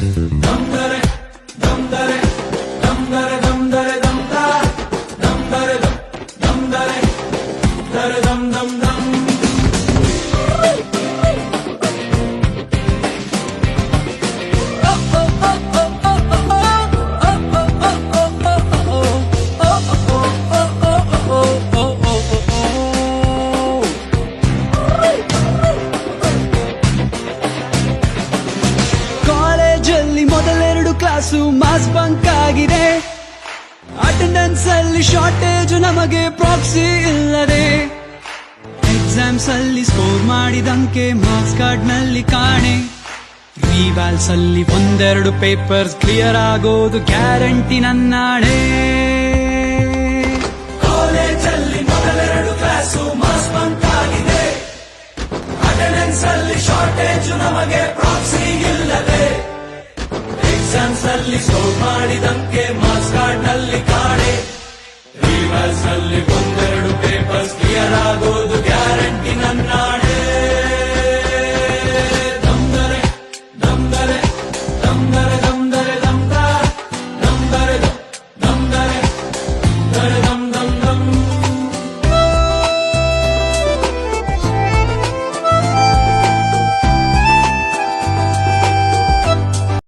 Dum dum dum ಮೊದಲೆರಡು class mass bunk ಆಗಿದೆ. Attendance ಅಲ್ಲಿ ಶಾರ್ಟೇಜ್ ನಮಗೆ ಪ್ರಾಕ್ಸಿ ಇಲ್ಲದೆ. ಎಕ್ಸಾಮ್ಸ್ ಅಲ್ಲಿ ಸ್ಕೋರ್ ಮಾಡಿದಂಕೆ ಮಾರ್ಕ್ಸ್ ಕಾರ್ಡ್ನಲ್ಲಿ ಕಾಣೆ ರಿವ್ಯಾಲ್ಸ್ ಅಲ್ಲಿ ಒಂದೆರಡು ಪೇಪರ್ಸ್ ಕ್ಲಿಯರ್ ಆಗೋದು ಗ್ಯಾರಂಟಿ ನನ್ನಾಳೆ ಆಗಿದೆ. ಅಟೆಂಡೆನ್ಸ್ ಅಲ್ಲಿ ಶಾರ್ಟೇಜ್ ನಮಗೆ ಪ್ರಾಕ್ಸಿ ಇಲ್ಲದೆ ಎಕ್ಸಾಮ್ಸ್ ಅಲ್ಲಿ ಸ್ಟೋರ್ ಕಾರ್ಡ್ನಲ್ಲಿ ಕಾಣೆ. ರಿವರ್ಸ್ ಅಲ್ಲಿ ಒಂದೆರಡು ಪೇಪರ್ಸ್ ಕ್ಲಿಯರ್ ಆಗೋದು